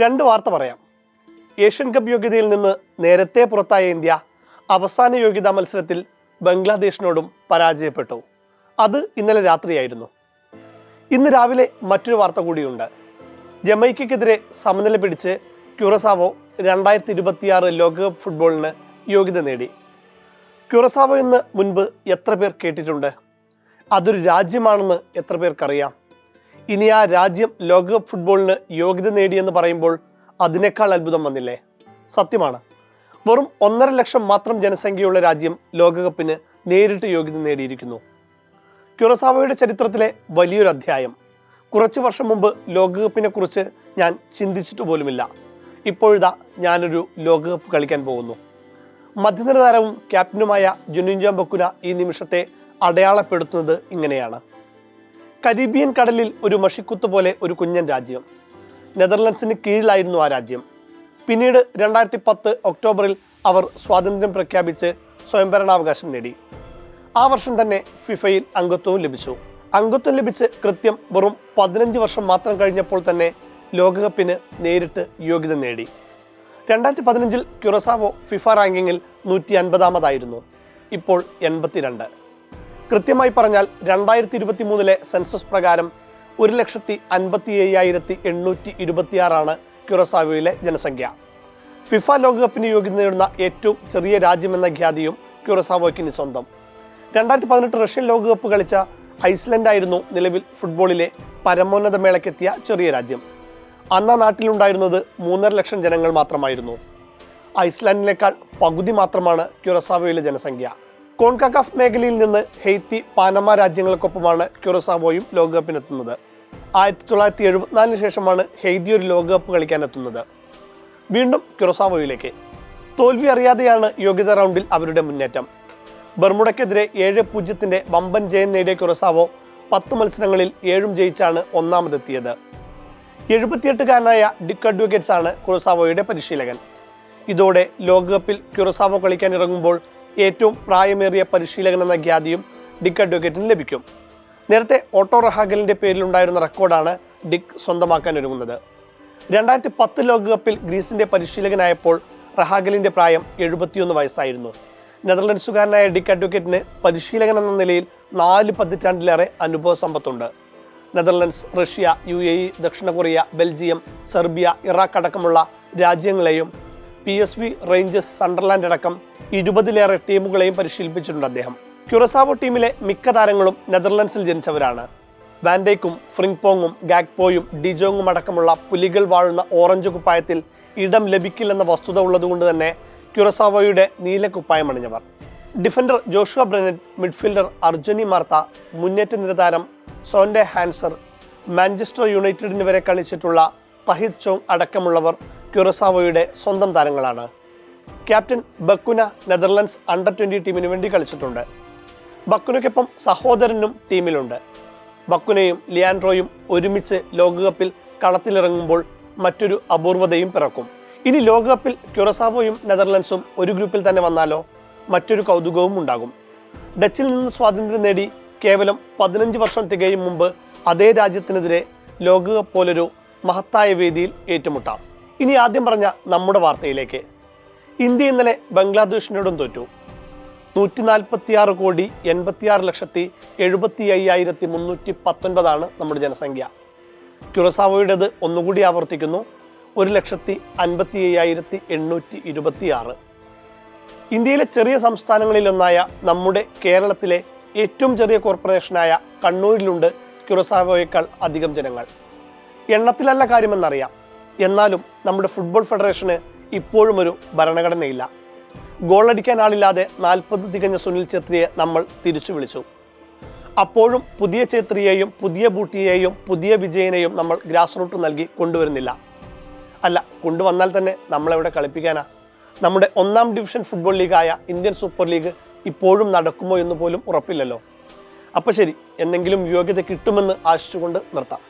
രണ്ട് വാർത്ത പറയാം. ഏഷ്യൻ കപ്പ് യോഗ്യതയിൽ നിന്ന് നേരത്തെ പുറത്തായ ഇന്ത്യ അവസാന യോഗ്യതാ മത്സരത്തിൽ ബംഗ്ലാദേശിനോടും പരാജയപ്പെട്ടു. അത് ഇന്നലെ രാത്രിയായിരുന്നു. ഇന്ന് രാവിലെ മറ്റൊരു വാർത്ത കൂടിയുണ്ട്. ജമൈക്കയ്ക്കെതിരെ സമനില പിടിച്ച് ക്യൂറസാവോ രണ്ടായിരത്തി ഇരുപത്തിയാറ് ലോകകപ്പ് ഫുട്ബോളിന് യോഗ്യത നേടി. ക്യൂറസാവോ എന്ന് മുൻപ് എത്ര പേർ കേട്ടിട്ടുണ്ട്? അതൊരു രാജ്യമാണെന്ന് എത്ര പേർക്കറിയാം? ഇനി ആ രാജ്യം ലോകകപ്പ് ഫുട്ബോളിന് യോഗ്യത നേടിയെന്ന് പറയുമ്പോൾ അതിനേക്കാൾ അത്ഭുതം വന്നില്ലേ? സത്യമാണ്. വെറും ഒന്നര ലക്ഷം മാത്രം ജനസംഖ്യയുള്ള രാജ്യം ലോകകപ്പിന് നേരിട്ട് യോഗ്യത നേടിയിരിക്കുന്നു. ക്യുറസാവയുടെ ചരിത്രത്തിലെ വലിയൊരു അധ്യായം. കുറച്ച് വർഷം മുമ്പ് ലോകകപ്പിനെ കുറിച്ച് ഞാൻ ചിന്തിച്ചിട്ട് പോലുമില്ല. ഇപ്പോഴിതാ ഞാനൊരു ലോകകപ്പ് കളിക്കാൻ പോകുന്നു. മധ്യനിര താരവും ക്യാപ്റ്റനുമായ ജുനുഞ്ചാം ബക്കുന ഈ നിമിഷത്തെ അടയാളപ്പെടുത്തുന്നത് ഇങ്ങനെയാണ്. കരീബിയൻ കടലിൽ ഒരു മഷിക്കുത്ത് പോലെ ഒരു കുഞ്ഞൻ രാജ്യം. നെതർലൻഡ്സിന് കീഴിലായിരുന്നു ആ രാജ്യം. പിന്നീട് രണ്ടായിരത്തി പത്ത് ഒക്ടോബറിൽ അവർ സ്വാതന്ത്ര്യം പ്രഖ്യാപിച്ച് സ്വയംഭരണാവകാശം നേടി. ആ വർഷം തന്നെ ഫിഫയിൽ അംഗത്വവും ലഭിച്ചു. അംഗത്വം ലഭിച്ച് കൃത്യം വെറും പതിനഞ്ച് വർഷം മാത്രം കഴിഞ്ഞപ്പോൾ തന്നെ ലോകകപ്പിന് നേരിട്ട് യോഗ്യത നേടി. രണ്ടായിരത്തി പതിനഞ്ചിൽ ക്യുറസാവോ ഫിഫ റാങ്കിങ്ങിൽ നൂറ്റി അൻപതാമതായിരുന്നു ഇപ്പോൾ എൺപത്തിരണ്ട്. കൃത്യമായി പറഞ്ഞാൽ രണ്ടായിരത്തി ഇരുപത്തി മൂന്നിലെ സെൻസസ് പ്രകാരം ഒരു ലക്ഷത്തി അൻപത്തി അയ്യായിരത്തി എണ്ണൂറ്റി ഇരുപത്തിയാറാണ് ക്യുറസാവിയിലെ ജനസംഖ്യ. ഫിഫ ലോകകപ്പിന് യോഗ്യത നേടുന്ന ഏറ്റവും ചെറിയ രാജ്യമെന്ന ഖ്യാതിയും ക്യുറസാവോയ്ക്കിന് സ്വന്തം. രണ്ടായിരത്തി പതിനെട്ട് റഷ്യൻ ലോകകപ്പ് കളിച്ച ഐസ്ലൻഡ് ആയിരുന്നു നിലവിൽ ഫുട്ബോളിലെ പരമോന്നത മേളയ്ക്കെത്തിയ ചെറിയ രാജ്യം. അന്ന് നാട്ടിലുണ്ടായിരുന്നത് മൂന്നര ലക്ഷം ജനങ്ങൾ മാത്രമായിരുന്നു. ഐസ്ലാൻഡിനേക്കാൾ പകുതി മാത്രമാണ് ക്യുറസാവോയിലെ ജനസംഖ്യ. കോൺകാക്കാഫ് മേഖലയിൽ നിന്ന് ഹെയ്ത്തി പാനമ രാജ്യങ്ങൾക്കൊപ്പമാണ് ക്യുറസാവോയും ലോകകപ്പിനെത്തുന്നത്. ആയിരത്തി തൊള്ളായിരത്തി എഴുപത്തിനാലിന് ശേഷമാണ് ഹെയ്തി ഒരു ലോകകപ്പ് കളിക്കാനെത്തുന്നത്. വീണ്ടും ക്യുറസാവോയിലേക്ക്. തോൽവി അറിയാതെയാണ് യോഗ്യത റൗണ്ടിൽ അവരുടെ മുന്നേറ്റം. ബർമുഡയ്ക്കെതിരെ ഏഴ് പൂജ്യത്തിന്റെ വമ്പൻ ജയം നേടിയ ക്യുറസാവോ പത്ത് മത്സരങ്ങളിൽ ഏഴും ജയിച്ചാണ് ഒന്നാമതെത്തിയത്. എഴുപത്തിയെട്ടുകാരനായ ഡിക് അഡ്വക്കേറ്റ്സ് ആണ് ക്യുറസാവോയുടെ പരിശീലകൻ. ഇതോടെ ലോകകപ്പിൽ ക്യുറസാവോ കളിക്കാൻ ഇറങ്ങുമ്പോൾ ഏറ്റവും പ്രായമേറിയ പരിശീലകൻ എന്ന ഖ്യാതിയും ഡിക്ക് അഡ്വക്കേറ്റിന് ലഭിക്കും. നേരത്തെ ഓട്ടോ റഹാഗലിന്റെ പേരിലുണ്ടായിരുന്ന റെക്കോർഡാണ് ഡിക്ക് സ്വന്തമാക്കാൻ ഒരുങ്ങുന്നത്. രണ്ടായിരത്തി പത്ത് ലോകകപ്പിൽ ഗ്രീസിന്റെ പരിശീലകനായപ്പോൾ റഹാഗലിന്റെ പ്രായം എഴുപത്തിയൊന്ന് വയസ്സായിരുന്നു. നെതർലൻഡ്സുകാരനായ ഡിക്ക് അഡ്വക്കേറ്റിന് പരിശീലകൻ എന്ന നിലയിൽ നാല് പതിറ്റാണ്ടിലേറെ അനുഭവ സമ്പത്തുണ്ട്. നെതർലൻഡ്സ് റഷ്യ യു ദക്ഷിണ കൊറിയ ബെൽജിയം സെർബിയ ഇറാഖ് അടക്കമുള്ള രാജ്യങ്ങളെയും P S V Rangers Sunderland അടക്കം ഇരുപതിലേറെ ടീമുകളെയും പരിശീലിപ്പിച്ചിട്ടുണ്ട് അദ്ദേഹം. ക്യുറസാവോ ടീമിലെ മിക്ക താരങ്ങളും നെതർലൻഡ്സിൽ ജനിച്ചവരാണ്. വാൻഡേക്കും ഫ്രിങ്പോങ്ങും ഗാഗ്പോയും ഡിജോങ്ങും അടക്കമുള്ള പുലികൾ വാഴുന്ന ഓറഞ്ച് കുപ്പായത്തിൽ ഇടം ലഭിക്കില്ലെന്ന വസ്തുത ഉള്ളതുകൊണ്ട് തന്നെ ക്യുറസാവോയുടെ നീല കുപ്പായം അണിഞ്ഞവർ. Defender Joshua Brenet midfielder Arjany Martha മുന്നേറ്റ നിരതാരം സോൻഡെ ഹാൻസർ മാഞ്ചസ്റ്റർ യുണൈറ്റഡിന് വരെ കളിച്ചിട്ടുള്ള തഹിദ് ചോങ് അടക്കമുള്ളവർ ക്യുറസാവോയുടെ സ്വന്തം താരങ്ങളാണ്. Captain Bacuna Netherlands under twenty ടീമിന് വേണ്ടി കളിച്ചിട്ടുണ്ട്. ബക്കുനയ്ക്കൊപ്പം സഹോദരനും ടീമിലുണ്ട്. ബക്കുനയും ലിയാൻഡ്രോയും ഒരുമിച്ച് ലോകകപ്പിൽ കളത്തിലിറങ്ങുമ്പോൾ മറ്റൊരു അപൂർവതയും പിറക്കും. ഇനി ലോകകപ്പിൽ ക്യുറസാവോയും നെതർലൻഡ്സും ഒരു ഗ്രൂപ്പിൽ തന്നെ വന്നാലോ മറ്റൊരു കൗതുകവും ഉണ്ടാകും. ഡച്ചിൽ നിന്ന് സ്വാതന്ത്ര്യം നേടി കേവലം പതിനഞ്ച് വർഷം തികയും മുമ്പ് അതേ രാജ്യത്തിനെതിരെ ലോകകപ്പ് പോലൊരു മഹത്തായ വേദിയിൽ ഏറ്റുമുട്ടാം. ഇനി ആദ്യം പറഞ്ഞ നമ്മുടെ വാർത്തയിലേക്ക്. ഇന്ത്യ ഇന്നലെ ബംഗ്ലാദേശിനോടും തോറ്റു. നൂറ്റി നാൽപ്പത്തിയാറ് കോടി എൺപത്തിയാറ് ലക്ഷത്തി എഴുപത്തി അയ്യായിരത്തി മുന്നൂറ്റി പത്തൊൻപതാണ് നമ്മുടെ ജനസംഖ്യ. ക്യുറസാവോയുടേത് ഒന്നുകൂടി ആവർത്തിക്കുന്നു. ഒരു ലക്ഷത്തി അൻപത്തി അയ്യായിരത്തി എണ്ണൂറ്റി ഇരുപത്തി ആറ് ഇന്ത്യയിലെ ചെറിയ സംസ്ഥാനങ്ങളിലൊന്നായ നമ്മുടെ കേരളത്തിലെ ഏറ്റവും ചെറിയ കോർപ്പറേഷനായ കണ്ണൂരിലുണ്ട് ക്യുറസാവോയേക്കാൾ അധികം ജനങ്ങൾ. എണ്ണത്തിലല്ല കാര്യമെന്നറിയാം. എന്നാലും നമ്മുടെ ഫുട്ബോൾ ഫെഡറേഷന് ഇപ്പോഴും ഒരു ഭരണഘടനയില്ല. ഗോളടിക്കാൻ ആളില്ലാതെ നാൽപ്പത് തികഞ്ഞ സുനിൽ ഛേത്രിയെ നമ്മൾ തിരിച്ചു വിളിച്ചു. അപ്പോഴും പുതിയ ഛേത്രിയെയും പുതിയ ബൂട്ടിയെയും പുതിയ വിജയനെയും നമ്മൾ ഗ്രാസ് റൂട്ട് നൽകി കൊണ്ടുവരുന്നില്ല. അല്ല കൊണ്ടുവന്നാൽ തന്നെ നമ്മളെവിടെ കളിപ്പിക്കാനാ? നമ്മുടെ ഒന്നാം ഡിവിഷൻ ഫുട്ബോൾ ലീഗായ ഇന്ത്യൻ സൂപ്പർ ലീഗ് ഇപ്പോഴും നടക്കുമോ എന്ന് പോലും ഉറപ്പില്ലല്ലോ. അപ്പോൾ ശരി എന്തെങ്കിലും യോഗ്യത കിട്ടുമെന്ന് ആശിച്ചുകൊണ്ട് നിർത്താം.